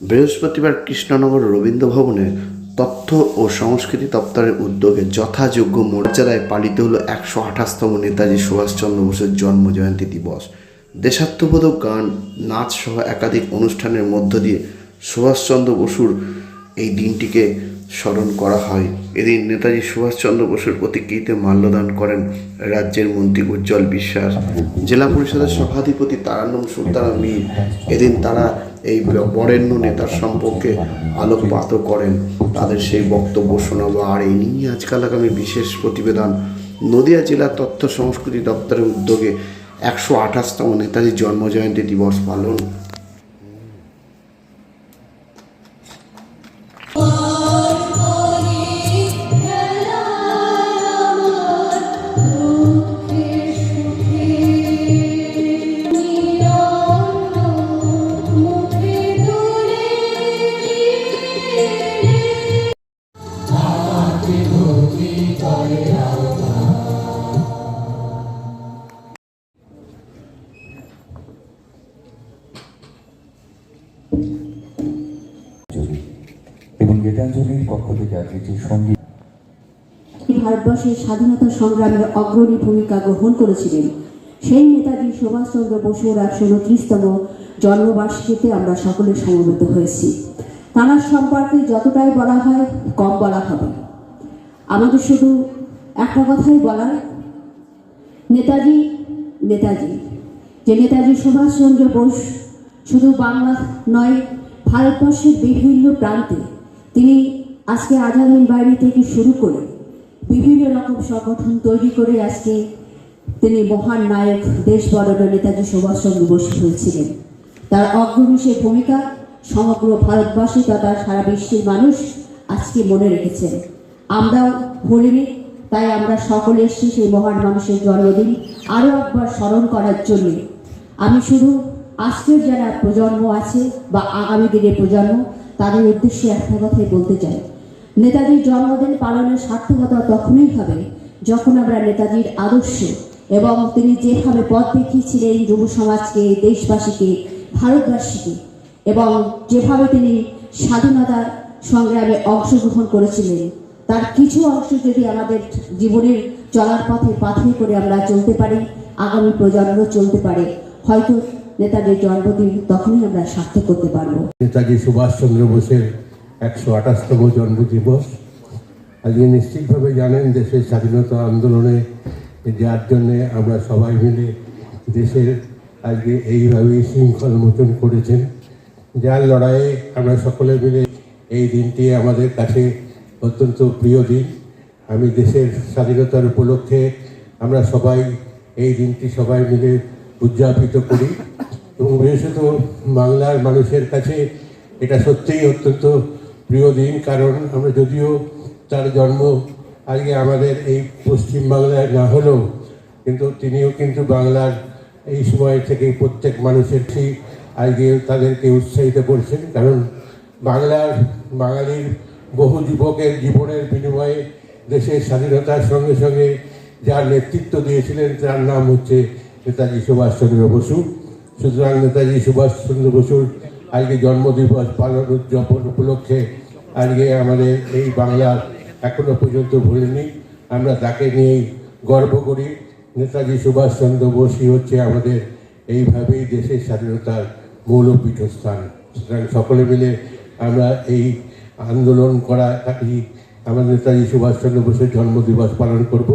বৃহস্পতিবার কৃষ্ণনগর রবীন্দ্র ভবনে তথ্য ও সংস্কৃতি দপ্তরের উদ্যোগে যথাযোগ্য মর্যাদায় পালিত হলো একশো আঠাশতম নেতাজি সুভাষচন্দ্র বসুর জন্ম জয়ন্তী দিবস। দেশাত্মবোধক গান, নাচ সহ একাধিক অনুষ্ঠানের মধ্য দিয়ে সুভাষচন্দ্র বসুর এই দিনটিকে স্মরণ করা হয়। এদিন নেতাজি সুভাষচন্দ্র বসুর প্রতিকৃতিতে মাল্যদান করেন রাজ্যের মন্ত্রী উজ্জ্বল বিশ্বাস। জেলা পরিষদের সভাধিপতি তারান্নম সুলতানা মীর এদিন তারা এই বরেণ্য নেতার সম্পর্কে আলোকপাত করেন। তাদের সেই বক্তব্য শোনাবো। আর এই নিয়ে আজকাল আগামী বিশেষ প্রতিবেদন। নদিয়া জেলা তথ্য সংস্কৃতি দপ্তরের উদ্যোগে একশো আঠাশতম নেতাজির জন্মজয়ন্তী দিবস পালন এবং গীতাঞ্জলির পক্ষ থেকে আজকে যে সংগীত ভারতবর্ষের স্বাধীনতা সংগ্রামের অগ্রণী ভূমিকা গ্রহণ করেছিলেন। সেই নেতাজি সুভাষচন্দ্র বসুর একশো উনত্রিশতম জন্মবার্ষিকীতে আমরা সকলে সমবেত হয়েছি। তাঁর সম্পর্কে যতটাই বলা হয়, কম বলা হবে। আমাদের শুধু একটা কথাই বলার, নেতাজি নেতাজি। যে নেতাজি সুভাষচন্দ্র বোস শুধু বাংলা নয়, ভারতবর্ষের বিভিন্ন প্রান্তে তিনি আজকে আজাদিন বাইরে থেকে শুরু করে বিভিন্ন রকম সংগঠন তৈরি করে আজকে তিনি মহান নায়ক, দেশ বড় নেতাজি সুভাষচন্দ্র বসু হয়েছিলেন। তার অগ্রণী সে ভূমিকা সমগ্র ভারতবাসী তথা সারা বিশ্বের মানুষ আজকে মনে রেখেছেন। আমরাও ভুলিনি তাই আমরা সকলে এসেছি সেই মহান মানুষের জন্মদিন আরও একবার স্মরণ করার জন্য। আমি শুধু আজকের যারা প্রজন্ম আছে বা আগামী দিনের প্রজন্ম, তাদের উদ্দেশ্যে একটা কথাই বলতে চাই। নেতাজির জন্মদিন পালনের সার্থকতা তখনই হবে যখন আমরা নেতাজির আদর্শ এবং তিনি যেভাবে পথ দেখিয়েছিলেন যুব সমাজকে, দেশবাসীকে, ভারতবাসীকে এবং যেভাবে তিনি স্বাধীনতার সংগ্রামে অংশগ্রহণ করেছিলেন, তার কিছু অংশ যদি আমাদের জীবনের চলার পথে পাথে করে আমরা চলতে পারি, আগামী প্রজন্ম চলতে পারে, হয়তো নেতাজির জন্মদিন তখনই আমরা সার্থক করতে পারব। নেতাজি সুভাষচন্দ্র বোসের একশো আঠাশতম জন্মদিবস। আজকে নিশ্চিতভাবে জানেন দেশের স্বাধীনতা আন্দোলনে যার জন্যে আমরা সবাই মিলে দেশের আজকে এইভাবেই শৃঙ্খল মোচন করেছেন। যার লড়াইয়ে আমরা সকলে মিলে এই দিনটি আমাদের কাছে অত্যন্ত প্রিয় দিন। আমি দেশের স্বাধীনতার উপলক্ষে আমরা সবাই এই দিনটি সবাই মিলে উদযাপিত করি। এবং বিশেষত বাংলার মানুষের কাছে এটা সত্যিই অত্যন্ত প্রিয় দিন, কারণ আমরা যদিও তার জন্ম আজকে আমাদের এই পশ্চিম বাংলায় না হলেও, কিন্তু তিনিও কিন্তু বাংলার এই সময় থেকে প্রত্যেক মানুষের ঠিক আজকে তাদেরকে উৎসাহিত করছেন। কারণ বাংলার বাঙালির বহু যুবকের জীবনের বিনিময়ে দেশের স্বাধীনতার সঙ্গে সঙ্গে যার নেতৃত্ব দিয়েছিলেন, তার নাম হচ্ছে নেতাজি সুভাষচন্দ্র বসু। সুতরাং নেতাজি সুভাষচন্দ্র বসুর আজকে জন্মদিবস পালন উদযাপন উপলক্ষে আজকে আমাদের এই বাংলার এখনও পর্যন্ত ভুলিনি। আমরা তাকে নিয়েই গর্ব করি। নেতাজি সুভাষচন্দ্র বসই হচ্ছে আমাদের এইভাবেই দেশের স্বাধীনতার মূল পীঠস্থান। সুতরাং সকলে মিলে আমরা এই আন্দোলন করা আমাদের নেতাজি সুভাষচন্দ্র বসুর জন্মদিবস পালন করব।